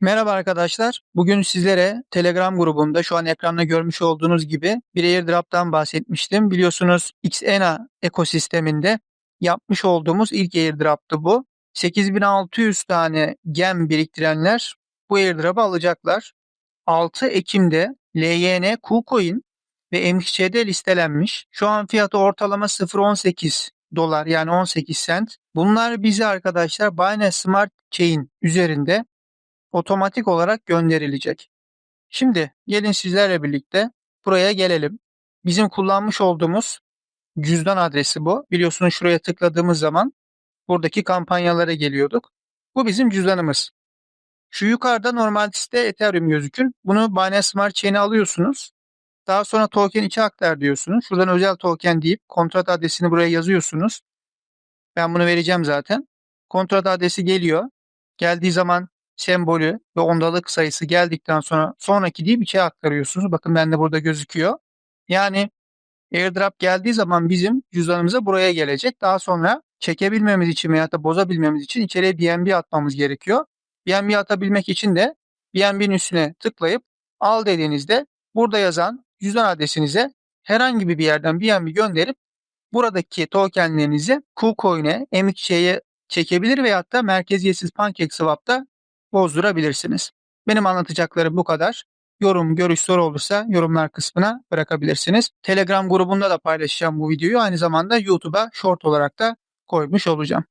Merhaba arkadaşlar. Bugün sizlere Telegram grubunda şu an ekranda görmüş olduğunuz gibi bir airdrop'tan bahsetmiştim. Biliyorsunuz Xena ekosisteminde yapmış olduğumuz ilk airdrop'tı bu. 8600 tane gem biriktirenler bu airdrop'ı alacaklar. 6 Ekim'de LYN KuCoin ve MXC'de listelenmiş. Şu an fiyatı ortalama 0.18 dolar yani 18 cent. Bunlar bize arkadaşlar Binance Smart Chain üzerinde otomatik olarak gönderilecek. Şimdi gelin sizlerle birlikte buraya gelelim. Bizim kullanmış olduğumuz cüzdan adresi bu. Biliyorsunuz şuraya tıkladığımız zaman buradaki kampanyalara geliyorduk. Bu bizim cüzdanımız. Şu yukarıda normal site Ethereum gözükür. Bunu Binance Smart Chain'e alıyorsunuz. Daha sonra token 2 aktar diyorsunuz. Şuradan özel token deyip kontrat adresini buraya yazıyorsunuz. Ben bunu vereceğim zaten. Kontrat adresi geliyor. Geldiği zaman sembolü ve ondalık sayısı geldikten sonra sonraki bir şey aktarıyorsunuz. Bakın bende burada gözüküyor. Yani airdrop geldiği zaman bizim cüzdanımıza buraya gelecek. Daha sonra çekebilmemiz için veya da bozabilmemiz için içeriye BNB atmamız gerekiyor. BNB atabilmek için de BNB'nin üstüne tıklayıp al dediğinizde burada yazan cüzdan adresinize herhangi bir yerden BNB gönderip buradaki tokenlerinizi KuCoin'e, MXC'ye çekebilir veyahut da merkeziyetsiz PancakeSwap'ta bozdurabilirsiniz. Benim anlatacaklarım bu kadar. Yorum, görüş, soru olursa yorumlar kısmına bırakabilirsiniz. Telegram grubunda da paylaşacağım bu videoyu. Aynı zamanda YouTube'a short olarak da koymuş olacağım.